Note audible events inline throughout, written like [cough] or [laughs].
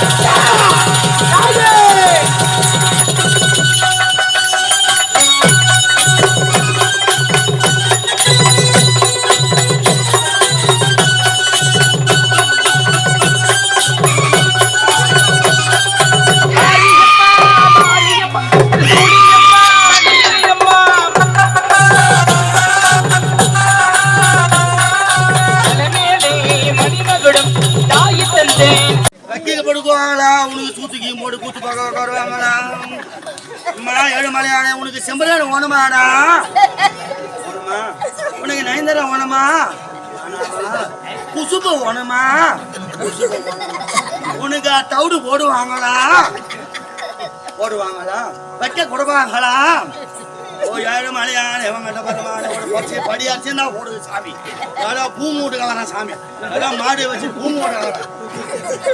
Yeah. உனக்கு சூத்துக்கு போட்டு கூத்து பார்க்க உட்காருவாங்களா? ஏழு மலையாட உனக்கு செம்பரான ஓனமாடா உனக்கு நயன்தர ஓனமா குசுப்பு ஓனமா உனக்கு தவிடு போடுவாங்களா? போடுவாங்களா? வைக்க கொடுப்பாங்களா? ஏழு மலையான இவங்கிட்ட பரவாயில்ல ஒரு பச்சை படியாச்சுன்னா ஓடுது சாமி. அதான் பூ மூட்டுக்க சாமி. அதான் மாடு வச்சு பூ மூட்ட வரேன்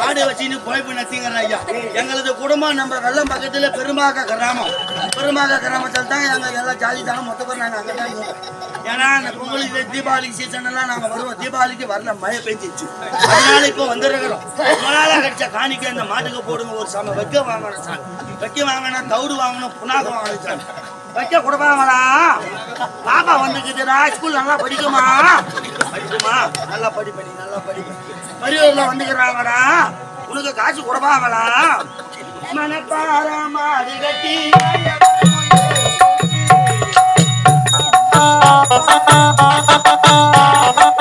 மாடு வச்சுன்னு பொழைப்பு நத்திங்கிற ஐயா. எங்களது குடும்பம் நம்ம வெள்ளம் பக்கத்தில் பெருமாக்க கிராமம். பெருமாக்க கிராமத்தில் தான் எங்கள் எல்லாம் ஜாதி தானே மொத்த பேர் நாங்கள் அங்கே தான் இருக்கோம். ஏன்னா அந்த பொங்கலுக்கு தீபாவளி சீசன்லாம் நாங்கள் வருவோம். தீபாவளிக்கு வரல மழை பெஞ்சிச்சு அதனால இப்போ வந்துருக்கிறோம். உங்களால கிடைச்ச காணிக்க அந்த மாட்டுக்கு போடுங்க ஒரு சாமி. வைக்க வாங்கணும் சாமி. வைக்க வாங்கணும் தவிடு வாங்கணும் புண்ணாக்கு வாங்கணும் சாமி. வைக்க கொடுப்பாங்களா பாப்பா வந்துக்குதுடா ஸ்கூல் நல்லா படிக்குமா? படிக்குமா? நல்லா படி நல்லா படி பரிவரில் வந்துக்கிறாங்கடா. உனக்கு காசு கொடுப்பாங்களா? மனப்பார மாடி கட்டி மணப்பாற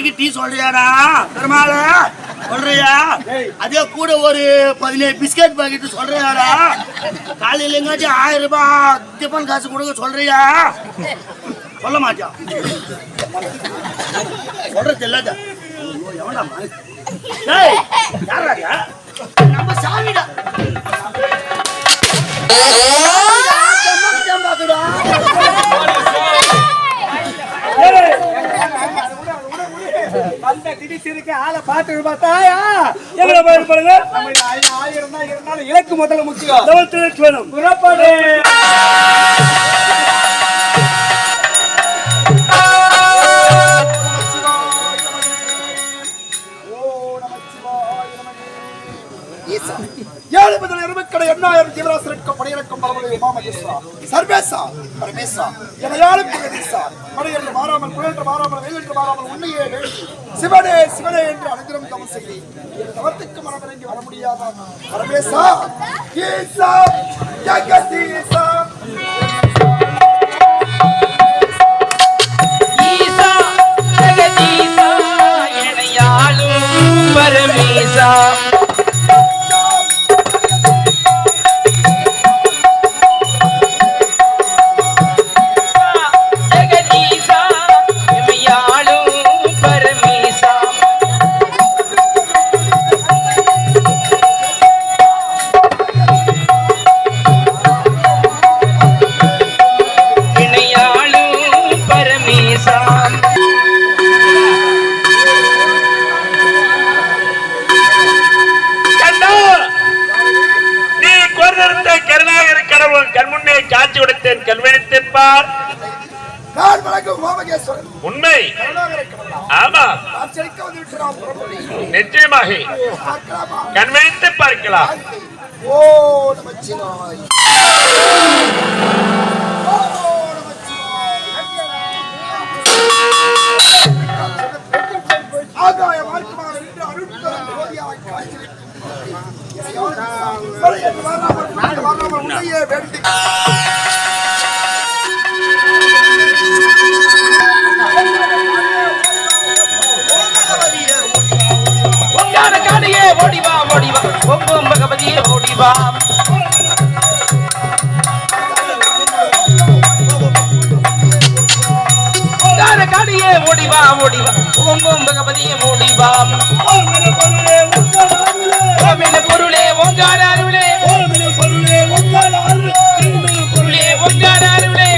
பேருக்கு டீ சொல்றியாடா? பெருமாள சொல்றியா? அதே கூட ஒரு பதினேழு பிஸ்கட் பாக்கெட் சொல்றியாடா? காலையில எங்காச்சும் ஆயிரம் ரூபாய் டிஃபன் காசு கொடுக்க சொல்றியா? சொல்ல மாட்டியா? சொல்றது இல்லாத. இது? நம்ம சாமிடா கம்மன் பாக்குடா ஆளை பார்த்து பார்த்தாயா ஆயிரம் தான் இருந்தாலும் இலக்கு முதல்ல முக்கியம் வேணும் புறப்படு. ஏழு முதல் இருபக்கடை எண்ணாயிரம் ஜீவராசிரிக்கும் படையிறக்கும் பலமுறை உமாமகேஸ்வரா சர்வேசா பரமேசா எனையாளும் ஜெகதீசா. படையென்று மாறாமல் புயன்று மாறாமல் வெயிலென்று மாறாமல் உண்மையே வேண்டி சிவனே சிவனே என்று அனுகிரம் தவம் செய்கிறேன் என் தவத்துக்கு மனமிறங்கி வர முடியாதா? பரமேசா ஈசா ஜெகதீசா. ஈசா ஜெகதீசா எனையாளும் பரமேசா. உமாமகேஸ்வரன் உண்மை ஆமா நிச்சயமாக கண்வெடுத்து பார்க்கலாம் ஓ நமச்சிவாய் ஆகாய மார்க்கமாக நின்று அருட்பெரும் ஜோதியாய் காட்சி வேண்டி ஓடிவா பொங்கும் பகவதியே ஓடிவா பொங்கான காடையே ஓடிவா ஓடிவா பொங்கும் பகவதியே ஓடிவா ஓமின பொருளே ஓங்கார அருளே. பொருளே ஓங்கார அருளே.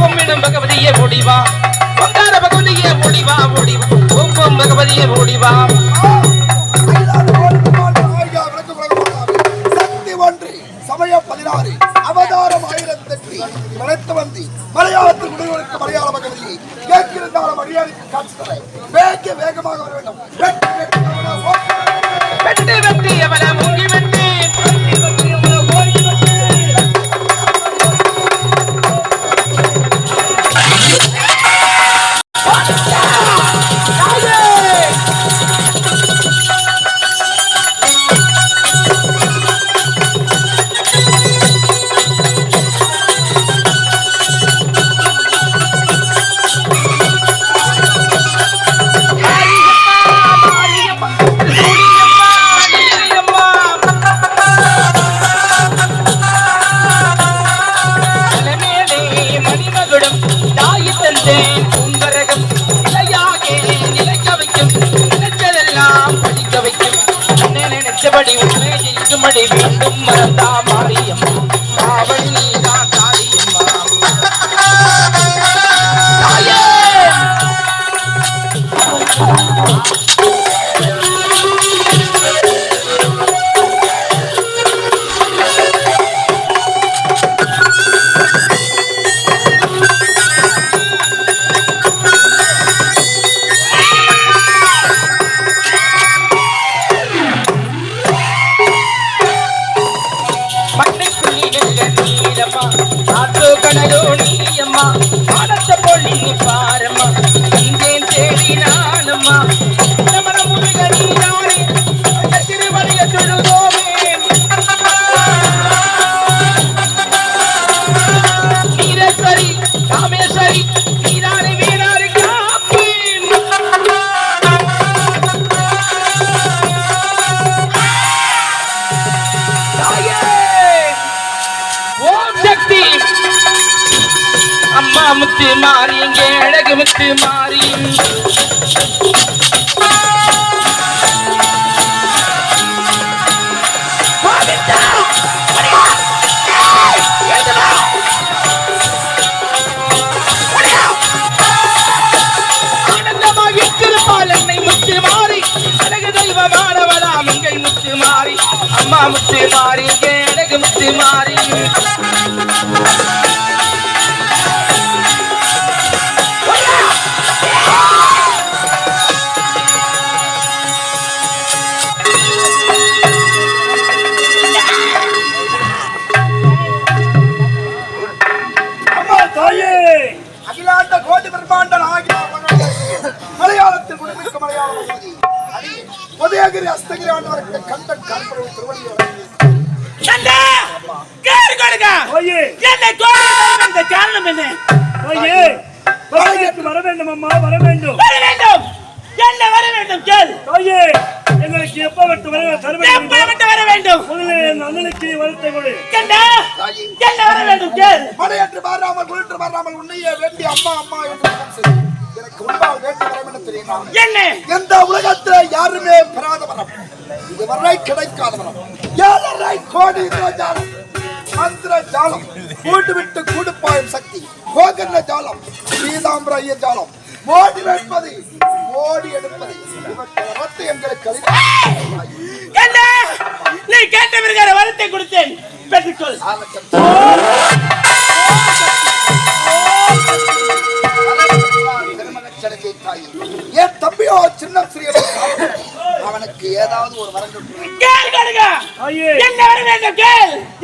ஓமினம் பகவதியே ஓடிவா பொங்கார பகவதியே ஓடிவா ஓடிவா பகவதியே ஓடிவா தந்தி. மலையாளத்தில் குடிகளுக்கு மலையாள பகுதியை கேட்கிருந்தாலும் மரியாதைக்கு காட்சி தர. வேக வேகமாக வர வேண்டும். தாய் பூங்கரகம் நிலையாகே நிலைக்க வைக்கும். நினைச்சதெல்லாம் படிக்க வைக்கும். நினைச்சபடி உண்மை ஜெயிக்கும்படி மீண்டும் மறந்தா முத்து மாறி இங்கே அழகு முத்து மாறி. அம்மா முத்து மாறி இங்கே முத்து மாறி உதயகிரி அஸ்தகிரி ஆண்டவருக்கு கண்டன் கற்பனை திருவள்ளுவர் காரணம் என்ன? வர வேண்டும் அம்மா வர வேண்டும். வர வேண்டும்! என்ன வர வேண்டும் கேள்! ஐயே எங்களுக்கு எப்ப விட்டு வர தர வேண்டும்? எப்ப விட்டு வர வேண்டும்? முதலில் என் அண்ணனுக்கு வரத்தை கொடு. கண்டா என்ன வர வேண்டும் கேள்! மலையற்று மாறாமல் குளின்று மாறாமல் உன்னையே வேண்டி அம்மா அம்மா என்று. எனக்கு வரம் என்ன தெரியுமா? என்ன? எந்த உலகத்துல யாருமே பெறாத வரம் இதுவரை கிடைக்காத வரம் ஏழரை கோடி மந்திர ஜாலம் கூட்டு விட்டு கூடு பாயும் சக்தி. கோகர்ண ஜாலம். ஐய ஜாலம். ஓடி வைப்பது ஓடி எடுப்பது. இவற்றை எங்களுக்கு. கண்டா நீ கேட்ட பிறகு வரத்தை கொடுத்தேன். பெற்றுக்கொள் அவனுக்கு ஏதாவது ஒரு வரம்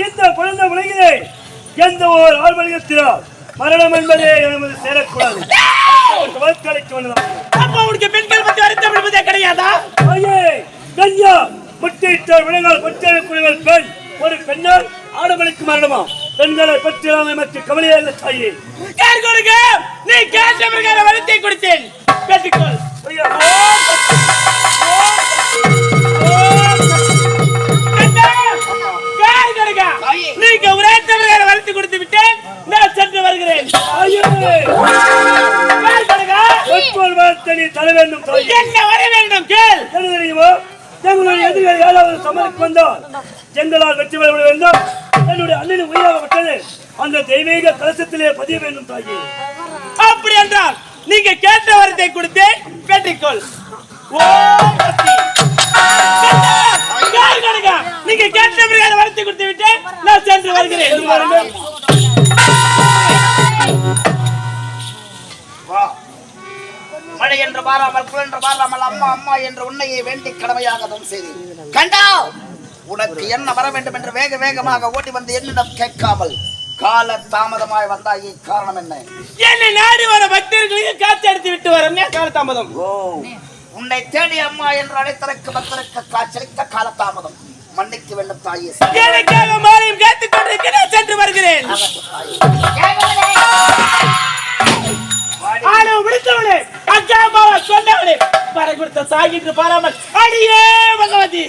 இந்த குழந்தை உலகிலே எந்த ஒரு ஆழ்வழிகத்தினால் மரணம் என்பதே நமது சேரக்கூடாது. அப்ப உனக்கு பெண்கள் பத்தி வருத்தம் என்பதே கிடையாதா? ஐயே கன்யா முட்டையிட்ட விலங்கால் பச்சைக்குழுவில் பெண் ஒரு பெண்ணால் ஆடவனுக்கு மரணமா? பெண்களை பற்றி அமைச்சு கவலையே இல்லை தாயே. கேள் கொடுங்க நீ கேட்ட வரத்தை கொடுத்தேன். பெற்றுக்கொள் ஐயா, நீ தர வேண்டும் என்ன வர வேண்டும் கேள். என்ன தெரியுமா? எங்களுடைய எதிரிகள் ஏழாவது சமருக்கு வந்தால் எங்களால் வெற்றி பெற வேண்டும். என்னுடைய அண்ணனின் உயிராகப்பட்டது அந்த தெய்வீக கலசத்திலே பதிய வேண்டும் தாயே. அப்படி என்றால் நீங்க கேட்ட வரத்தை கொடுத்து பெற்றுக்கொள் நீங்க கேட்ட பிரகார வரத்தை கொடுத்து விட்டேன். நான் சென்று வருகிறேன். மழை என்று பாராமல் குள் என்று பாராமல் அம்மா அம்மா என்று உன்னையே வேண்டி கடமையாக தம் செய்தேன். கண்டா? உனக்கு என்ன வர வேண்டும் என்று வேக வேகமாக ஓடி வந்து என்னிடம் கேட்காமல் கால தாமதமாய் வந்தாயே காரணம் என்ன? என்னை நாடி வர பக்தர்களுக்கு காட்சி அடித்து விட்டு வர காலதாமதம் ஓ உன்னை தேடி அம்மா என்று அழைத்ததற்கு பக்தருக்கு காய்ச்சலிக்க கால தாமதம். மன்னிக்க வேண்டும் தாயே எனக்காக மாலையும் கேட்டுக் கொண்டிருக்க நான் சென்று வருகிறேன். ஆளு சொன்னவளே பற கொடுத்த சாகிட்டு பாராமல் அடியே பகவதி.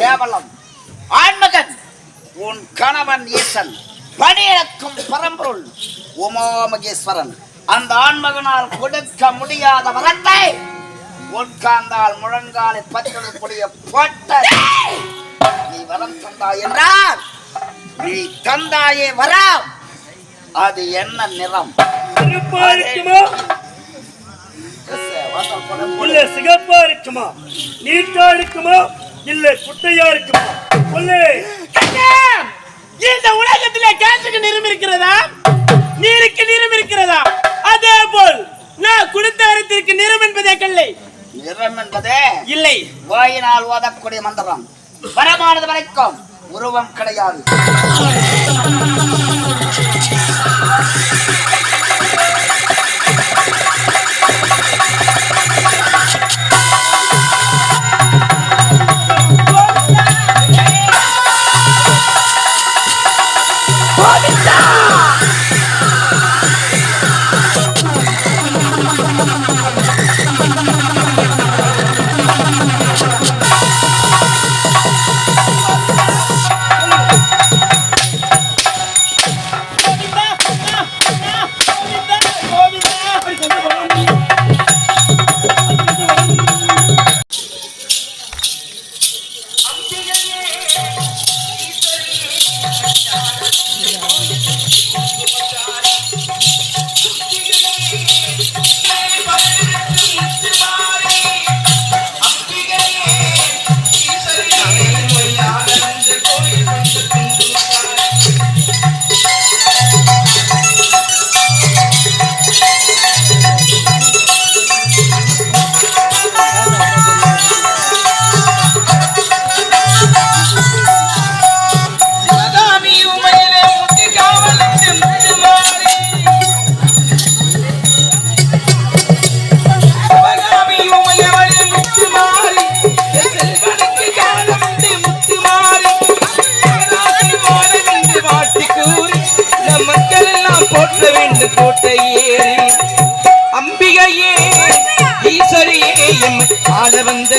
கேவலம். ஆண்மகன் உன் கணவன் ஈசன். பணியிழக்கும் பரம்பொருள் உமாமகேஸ்வரன் அந்த ஆண்மகனால் கொடுக்க முடியாத வரத்தை உட்கார்ந்தால் முழங்காலை பற்றக்கூடிய போட்ட நீ வரம் தந்தாய் என்றால் நீ தந்தாயே வரம். அது என்ன நிறம்? சிகப்பா இருக்குமா? இல்ல சிகப்பா இருக்குமா? நீட்டா இருக்குமா? இல்ல குட்டையா இருக்குமா? சொல்லு! இந்த உலகத்திலே கேட்டுக்கு நிறம் இருக்கிறதா? நீருக்கு நிறம் இருக்கிறதா? அதே போல் நான் கொடுத்த வரத்திற்கு நிறம் என்பதே கல்லை. நிறம் என்பதே இல்லை. வாயினால் ஓதக்கூடிய மந்திரம். வரமானது வரைக்கும் உருவம் கிடையாது.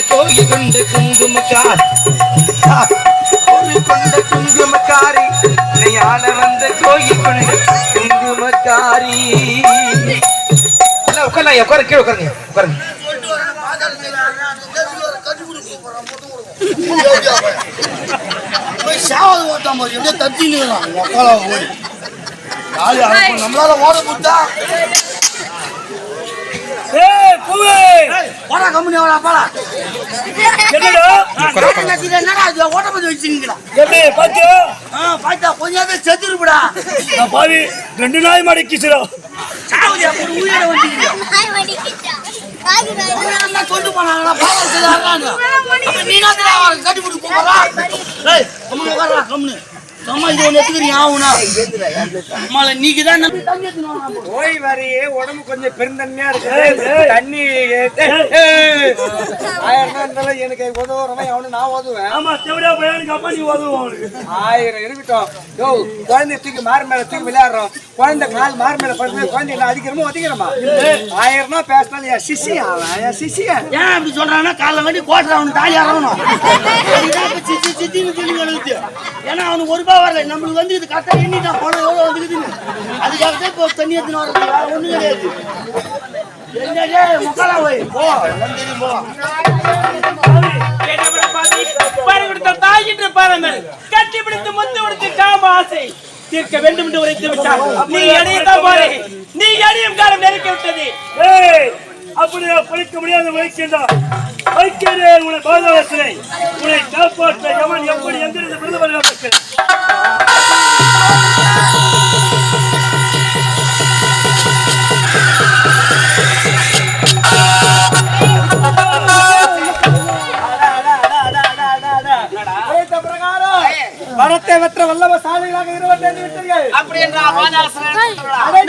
கோயில் கொண்ட குங்குமக்கார். கோயில் கொண்ட குங்குமக்காரி. என்னை வந்த கோயில் கொண்ட குங்குமக்காரி. எல்லாம் உட்கார்லாம் கீழே உட்காருங்க உட்காருங்க. சாவது ஓட்டாம போய் தத்தின்னு மக்களா போய் நம்மளால ஓட கொடுத்தா பூவே. போடா கம்பெனி ஓடா போடா. என்னடா? என்னடா இது? ஓட்ட பத்தி வச்சுங்களா எப்படி பாத்தியா பாத்தா கொஞ்ச நேரம் செத்துருப்படா. நான் பாவி ரெண்டு நாய் மாடி கிசுறோம் சாவது அப்படி உயிரை வந்துக்கிறியா நாய் வடிக்கிட்டா. காது வேணும். என்ன சொல்லிட்டு போனாங்களா பாவம் செய்தாங்க நீ தான் கட்டி பிடிச்சி போறா. ஏய் கம்முனு உட்காரா கம்முனு. அம்மா இது ஒண்ணு எடுத்துக்கிறீங்க ஆகுனா அம்மால நீக்கு தான். போய் வரையே உடம்பு கொஞ்சம் பெருந்தன்மையா இருக்கு. தண்ணி ஆயிரம் இருந்தாலும் எனக்கு உதவுறவன் அவனு நான் உதவுவேன் ஆமா செவடியா பையனுக்கு அப்பா நீ உதவும் அவனுக்கு. ஆயிரம் இருக்கட்டும். யோ குழந்தை தூக்கி மார் மேல தூக்கி விளையாடுறோம். குழந்தை கால் மார் மேல படுத்து குழந்தை என்ன அடிக்கிறமோ ஒதிக்கிறமா ஆயிரம் தான் பேசினாலும் என் சிஷியா அவன் என் சிஷியா ஏன் அப்படி சொல்றான்னா காலைல கட்டி கோட்டை அவனு தாலி ஆறணும் அதுதான் [laughs] இப்ப சித்தி சித்தின்னு சொல்லி கிடக்குது ஏன்னா அவனுக்கு ஒரு ரூபாய் வரல. நம்மளுக்கு வந்து இது கரெக்டா எண்ணிட்டான் போன எவ்வளவு வந்துக்குதுன்னு அதுக்காக தான் இப்போ தண்ணி எடுத்துன்னு வரது. வேற ஒண்ணும் கிடையாது. என்னடே முக்காலா போய். போ எல்லாம் தெரியும் போ. பாரு கொடுத்த தாய் என்று பாருங்கள் கட்டி பிடித்து முத்து கொடுத்து காம ஆசை தீர்க்க வேண்டும் என்று உரைத்து விட்டார் நீ பாரு. நீ அடையும் காலம் நெருக்கி விட்டது. ஏய் அப்படியே பழிக்க முடியாத வைக்கின்றா வைக்கிறேன் உன்னை பாதாளத்திலே உன்னை காப்பாற்ற எவன் எப்படி எங்கிருந்து விருது வரத்தை வெற்ற வல்லவ சாலைகளாக விட்டீர்கள் அப்படி என்றால்